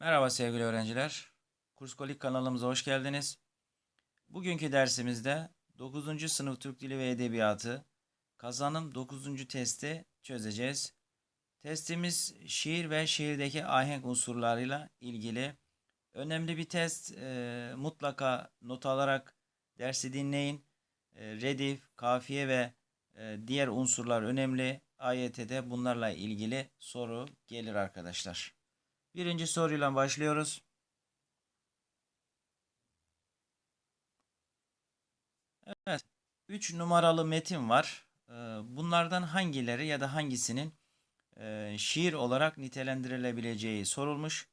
Merhaba sevgili öğrenciler. Kurskolik kanalımıza hoş geldiniz. Bugünkü dersimizde 9. sınıf Türk Dili ve Edebiyatı kazanım 9. testi çözeceğiz. Testimiz şiir ve şiirdeki ahenk unsurlarıyla ilgili. Önemli bir test. Ee, mutlaka not alarak dersi dinleyin. Ee, redif, kafiye ve e, diğer unsurlar önemli. AYT'de bunlarla ilgili soru gelir arkadaşlar. Birinci soruyla başlıyoruz. Evet. 3 numaralı metin var. Ee, Bunlardan hangileri ya da hangisinin e, şiir olarak nitelendirilebileceği sorulmuş.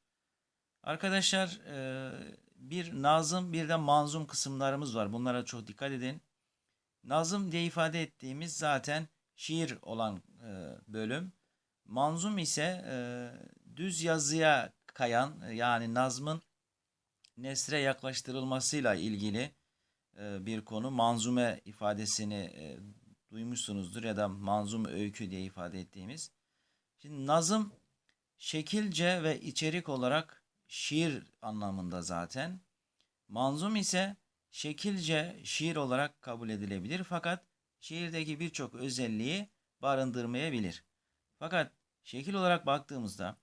Arkadaşlar e, bir nazım bir de manzum kısımlarımız var. Bunlara çok dikkat edin. Nazım diye ifade ettiğimiz zaten şiir olan e, bölüm. Manzum ise düz yazıya kayan yani nazmın nesre yaklaştırılmasıyla ilgili e, bir konu. Manzume ifadesini e, duymuşsunuzdur ya da manzum öykü diye ifade ettiğimiz. Şimdi nazım şekilce ve içerik olarak şiir anlamında zaten. Manzum ise şekilce şiir olarak kabul edilebilir fakat şiirdeki birçok özelliği barındırmayabilir. Fakat şekil olarak baktığımızda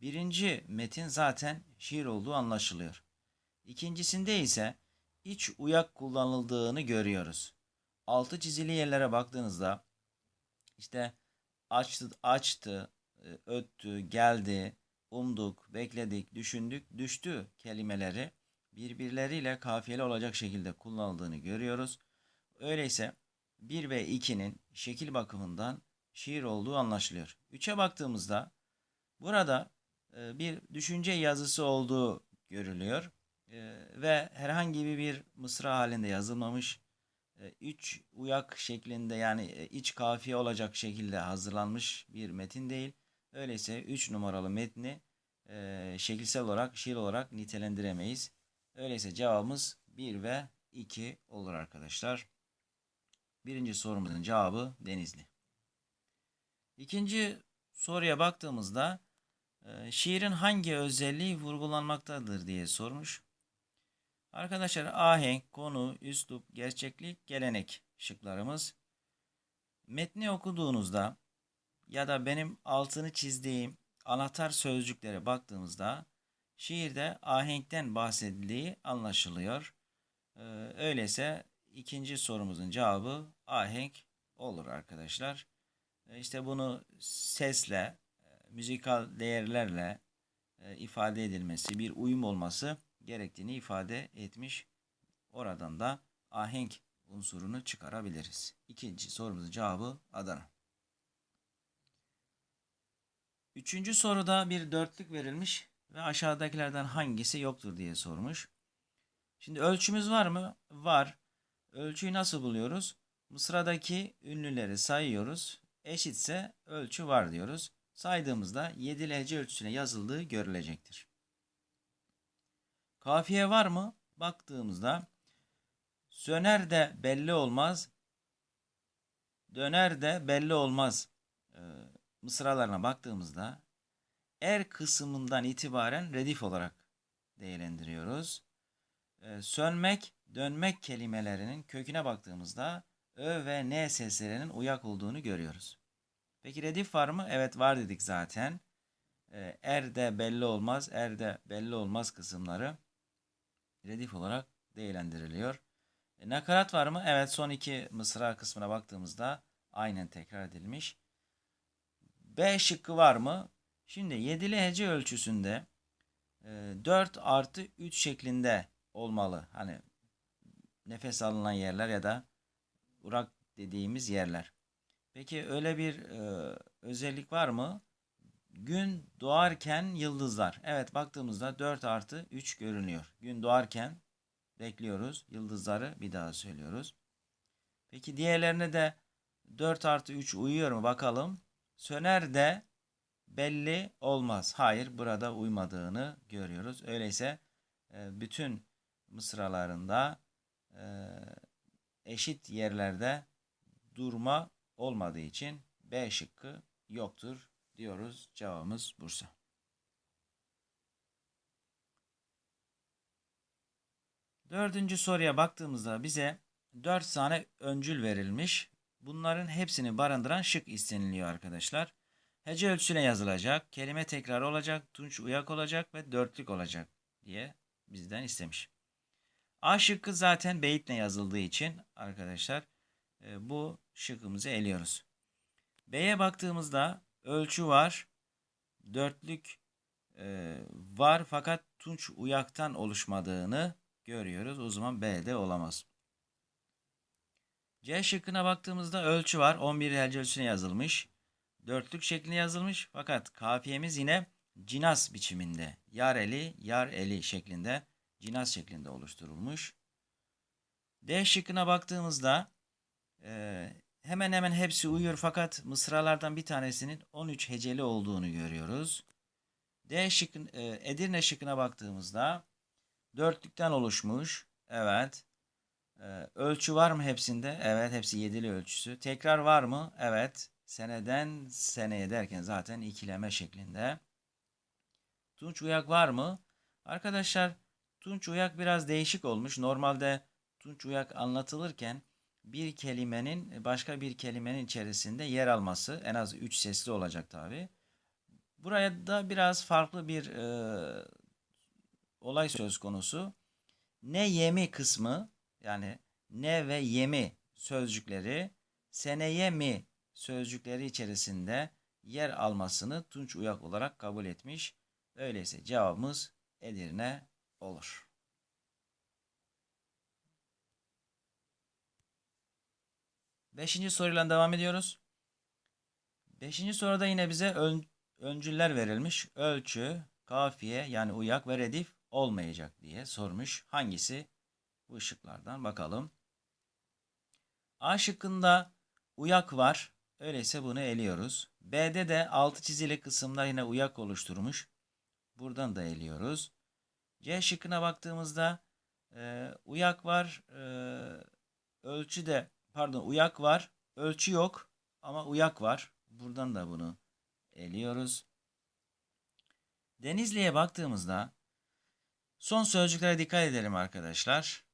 birinci metin zaten şiir olduğu anlaşılıyor. İkincisinde ise iç uyak kullanıldığını görüyoruz. Altı çizili yerlere baktığınızda işte açtı, açtı, e, öttü, geldi, umduk, bekledik, düşündük, düştü kelimeleri birbirleriyle kafiyeli olacak şekilde kullanıldığını görüyoruz. Öyleyse 1 ve 2'nin şekil bakımından şiir olduğu anlaşılıyor. 3'e baktığımızda burada bir düşünce yazısı olduğu görülüyor E, ve herhangi bir mısra halinde yazılmamış. E, üç uyak şeklinde yani e, iç kafiye olacak şekilde hazırlanmış bir metin değil. Öyleyse 3 numaralı metni e, şekilsel olarak şiir olarak nitelendiremeyiz. Öyleyse cevabımız 1 ve 2 olur arkadaşlar. Birinci sorumuzun cevabı Denizli. İkinci soruya baktığımızda e, şiirin hangi özelliği vurgulanmaktadır diye sormuş. Arkadaşlar ahenk, konu, üslup, gerçeklik, gelenek şıklarımız. Metni okuduğunuzda ya da benim altını çizdiğim anahtar sözcüklere baktığımızda şiirde ahenkten bahsedildiği anlaşılıyor. Ee, öyleyse ikinci sorumuzun cevabı ahenk olur arkadaşlar. Ee, işte bunu sesle, müzikal değerlerle e, ifade edilmesi, bir uyum olması gerektiğini ifade etmiş. Oradan da ahenk unsurunu çıkarabiliriz. İkinci sorumuzun cevabı Adana. Üçüncü soruda bir dörtlük verilmiş ve aşağıdakilerden hangisi yoktur diye sormuş. Şimdi ölçümüz var mı? Var. Ölçüyü nasıl buluyoruz? Mısradaki ünlüleri sayıyoruz. Eşitse ölçü var diyoruz. Saydığımızda 7 lehçe ölçüsüne yazıldığı görülecektir. Kafiye var mı? Baktığımızda söner de belli olmaz, döner de belli olmaz e, mısralarına baktığımızda er kısmından itibaren redif olarak değerlendiriyoruz. E, sönmek, dönmek kelimelerinin köküne baktığımızda ö ve n seslerinin uyak olduğunu görüyoruz. Peki redif var mı? Evet var dedik zaten. E, er de belli olmaz, er de belli olmaz kısımları redif olarak değerlendiriliyor. E, nakarat var mı? Evet son iki mısra kısmına baktığımızda aynen tekrar edilmiş. B şıkkı var mı? Şimdi yedili hece ölçüsünde e, 4 artı 3 şeklinde olmalı. Hani nefes alınan yerler ya da urak dediğimiz yerler. Peki öyle bir e, özellik var mı? Gün doğarken yıldızlar. Evet baktığımızda 4 artı 3 görünüyor. Gün doğarken bekliyoruz. Yıldızları bir daha söylüyoruz. Peki diğerlerine de 4 artı 3 uyuyor mu bakalım. Söner de belli olmaz. Hayır burada uymadığını görüyoruz. Öyleyse e, bütün mısralarında e, eşit yerlerde durma olmadığı için B şıkkı yoktur diyoruz. Cevabımız Bursa. Dördüncü soruya baktığımızda bize dört tane öncül verilmiş. Bunların hepsini barındıran şık isteniliyor arkadaşlar. Hece ölçüsüne yazılacak, kelime tekrar olacak, tunç uyak olacak ve dörtlük olacak diye bizden istemiş. A şıkkı zaten beyitle yazıldığı için arkadaşlar e, bu şıkkımızı eliyoruz. B'ye baktığımızda ölçü var, dörtlük e, var fakat tunç uyaktan oluşmadığını görüyoruz. O zaman B'de olamaz. C şıkkına baktığımızda ölçü var. 11 hece ölçüsüne yazılmış. Dörtlük şeklinde yazılmış. Fakat kafiyemiz yine cinas biçiminde. Yar eli, yar eli şeklinde. Cinas şeklinde oluşturulmuş. D şıkkına baktığımızda e, hemen hemen hepsi uyuyor fakat mısralardan bir tanesinin 13 heceli olduğunu görüyoruz. D şıkkın, e, Edirne şıkkına baktığımızda dörtlükten oluşmuş. Evet. E, ölçü var mı hepsinde? Evet. Hepsi yedili ölçüsü. Tekrar var mı? Evet. Seneden seneye derken zaten ikileme şeklinde. Tunç uyak var mı? Arkadaşlar tunç uyak biraz değişik olmuş. Normalde tunç uyak anlatılırken bir kelimenin başka bir kelimenin içerisinde yer alması en az 3 sesli olacak tabi. Buraya da biraz farklı bir e, olay söz konusu. Ne yemi kısmı yani ne ve yemi sözcükleri seneye mi sözcükleri içerisinde yer almasını Tunç Uyak olarak kabul etmiş. Öyleyse cevabımız Edirne olur. Beşinci soruyla devam ediyoruz. Beşinci soruda yine bize ön, öncüller verilmiş. Ölçü, kafiye yani uyak ve redif olmayacak diye sormuş. Hangisi? Bu ışıklardan bakalım. A şıkkında uyak var. Öyleyse bunu eliyoruz. B'de de altı çizili kısımda yine uyak oluşturmuş. Buradan da eliyoruz. C şıkkına baktığımızda e, uyak var. E, ölçü de pardon uyak var. Ölçü yok ama uyak var. Buradan da bunu eliyoruz. Denizli'ye baktığımızda son sözcüklere dikkat edelim arkadaşlar.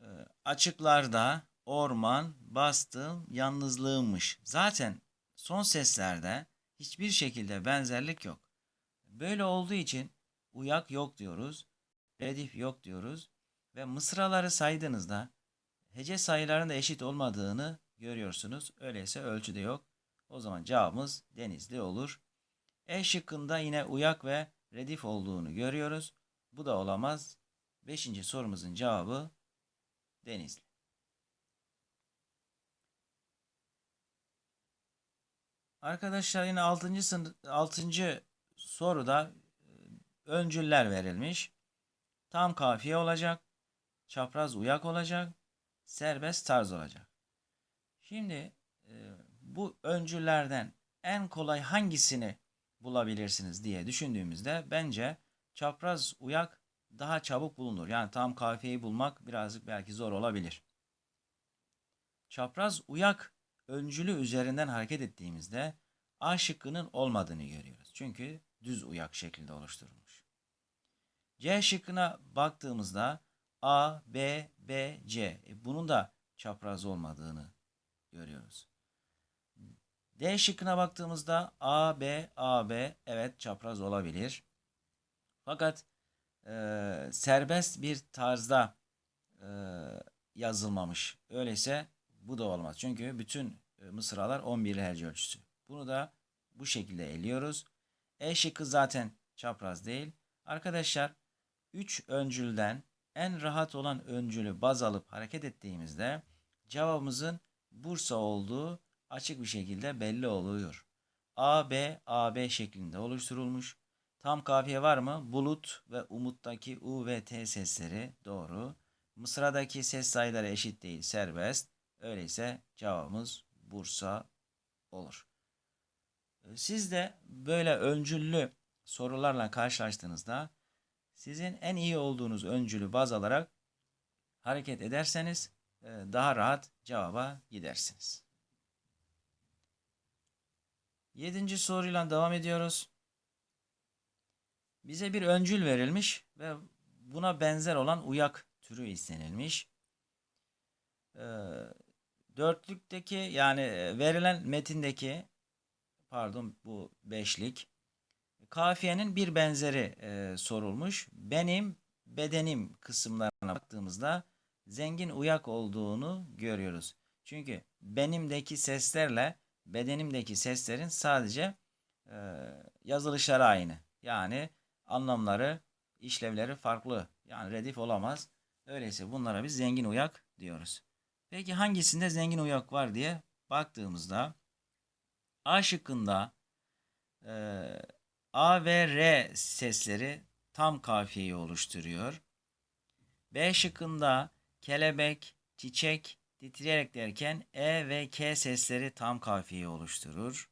E, açıklarda orman, bastım, yalnızlığımmış. Zaten son seslerde hiçbir şekilde benzerlik yok. Böyle olduğu için uyak yok diyoruz, redif yok diyoruz ve mısraları saydığınızda hece sayılarının da eşit olmadığını görüyorsunuz. Öyleyse ölçüde yok. O zaman cevabımız denizli olur. E şıkkında yine uyak ve redif olduğunu görüyoruz. Bu da olamaz. Beşinci sorumuzun cevabı denizli. Arkadaşlar yine 6. sınıf 6. soruda e, öncüller verilmiş. Tam kafiye olacak. Çapraz uyak olacak. Serbest tarz olacak. Şimdi e, bu öncüllerden en kolay hangisini bulabilirsiniz diye düşündüğümüzde bence çapraz uyak daha çabuk bulunur. Yani tam kafiyeyi bulmak birazcık belki zor olabilir. Çapraz uyak öncülü üzerinden hareket ettiğimizde A şıkkının olmadığını görüyoruz. Çünkü düz uyak şeklinde oluşturulmuş. C şıkkına baktığımızda A, B, B, C. E bunun da çapraz olmadığını görüyoruz. D şıkkına baktığımızda A, B, A, B evet çapraz olabilir. Fakat e, serbest bir tarzda e, yazılmamış. Öyleyse bu da olmaz. Çünkü bütün e, mısralar 11 hece ölçüsü. Bunu da bu şekilde eliyoruz. E şıkkı zaten çapraz değil. Arkadaşlar 3 öncülden en rahat olan öncülü baz alıp hareket ettiğimizde cevabımızın Bursa olduğu açık bir şekilde belli oluyor. A, B, A, B şeklinde oluşturulmuş. Tam kafiye var mı? Bulut ve umuttaki U ve T sesleri doğru. Mısradaki ses sayıları eşit değil, serbest. Öyleyse cevabımız Bursa olur. Siz de böyle öncüllü sorularla karşılaştığınızda sizin en iyi olduğunuz öncülü baz alarak hareket ederseniz e, daha rahat cevaba gidersiniz. Yedinci soruyla devam ediyoruz. Bize bir öncül verilmiş ve buna benzer olan uyak türü istenilmiş. Ee, dörtlükteki yani e, verilen metindeki pardon bu beşlik kafiyenin bir benzeri e, sorulmuş. Benim bedenim kısımlarına baktığımızda zengin uyak olduğunu görüyoruz. Çünkü benimdeki seslerle bedenimdeki seslerin sadece e, yazılışları aynı. Yani anlamları, işlevleri farklı. Yani redif olamaz. Öyleyse bunlara biz zengin uyak diyoruz. Peki hangisinde zengin uyak var diye baktığımızda A şıkkında e, A ve R sesleri tam kafiyeyi oluşturuyor. B şıkkında kelebek, çiçek, titreyerek derken E ve K sesleri tam kafiyeyi oluşturur.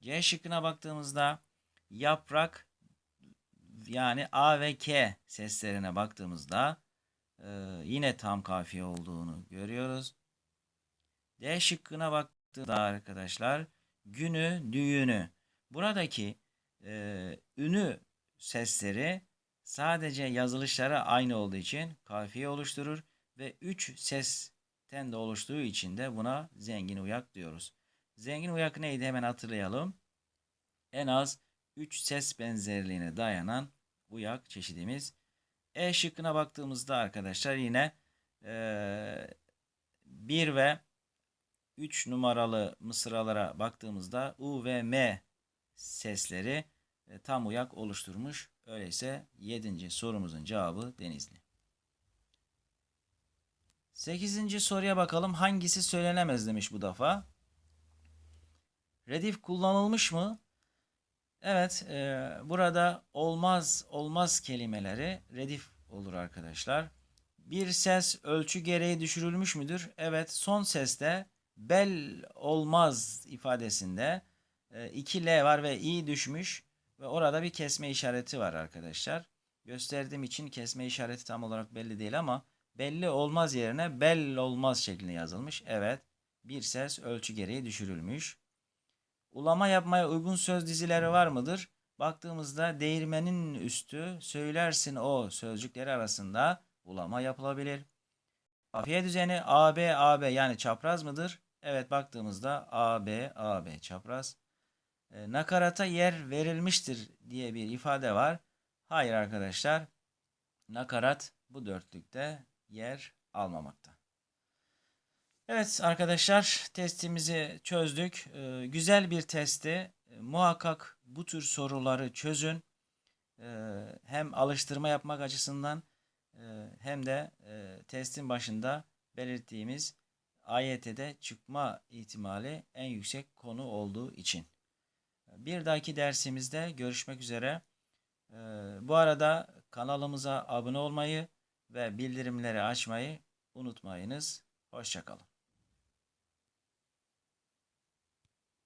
C şıkkına baktığımızda yaprak yani A ve K seslerine baktığımızda e, yine tam kafiye olduğunu görüyoruz. D şıkkına baktığımızda arkadaşlar günü, düğünü. Buradaki e, ünü sesleri sadece yazılışları aynı olduğu için kafiye oluşturur ve 3 sesten de oluştuğu için de buna zengin uyak diyoruz. Zengin uyak neydi hemen hatırlayalım. En az 3 ses benzerliğine dayanan uyak çeşidimiz. E şıkkına baktığımızda arkadaşlar yine e, 1 ve 3 numaralı mısralara baktığımızda U ve M sesleri e, tam uyak oluşturmuş. Öyleyse 7. sorumuzun cevabı Denizli. 8. soruya bakalım. Hangisi söylenemez demiş bu defa. Redif kullanılmış mı? Evet, e, burada olmaz olmaz kelimeleri redif olur arkadaşlar. Bir ses ölçü gereği düşürülmüş müdür? Evet, son seste bel olmaz ifadesinde e, iki L var ve i düşmüş ve orada bir kesme işareti var arkadaşlar. Gösterdiğim için kesme işareti tam olarak belli değil ama belli olmaz yerine bel olmaz şeklinde yazılmış. Evet, bir ses ölçü gereği düşürülmüş. Ulama yapmaya uygun söz dizileri var mıdır? Baktığımızda değirmenin üstü söylersin o sözcükleri arasında ulama yapılabilir. Kafiye düzeni AB AB yani çapraz mıdır? Evet baktığımızda AB AB çapraz. E, nakarata yer verilmiştir diye bir ifade var. Hayır arkadaşlar. Nakarat bu dörtlükte yer almamakta. Evet arkadaşlar testimizi çözdük. Ee, güzel bir testti. Ee, muhakkak bu tür soruları çözün. Ee, hem alıştırma yapmak açısından e, hem de e, testin başında belirttiğimiz AYT'de çıkma ihtimali en yüksek konu olduğu için. Bir dahaki dersimizde görüşmek üzere. Ee, bu arada kanalımıza abone olmayı ve bildirimleri açmayı unutmayınız. Hoşçakalın.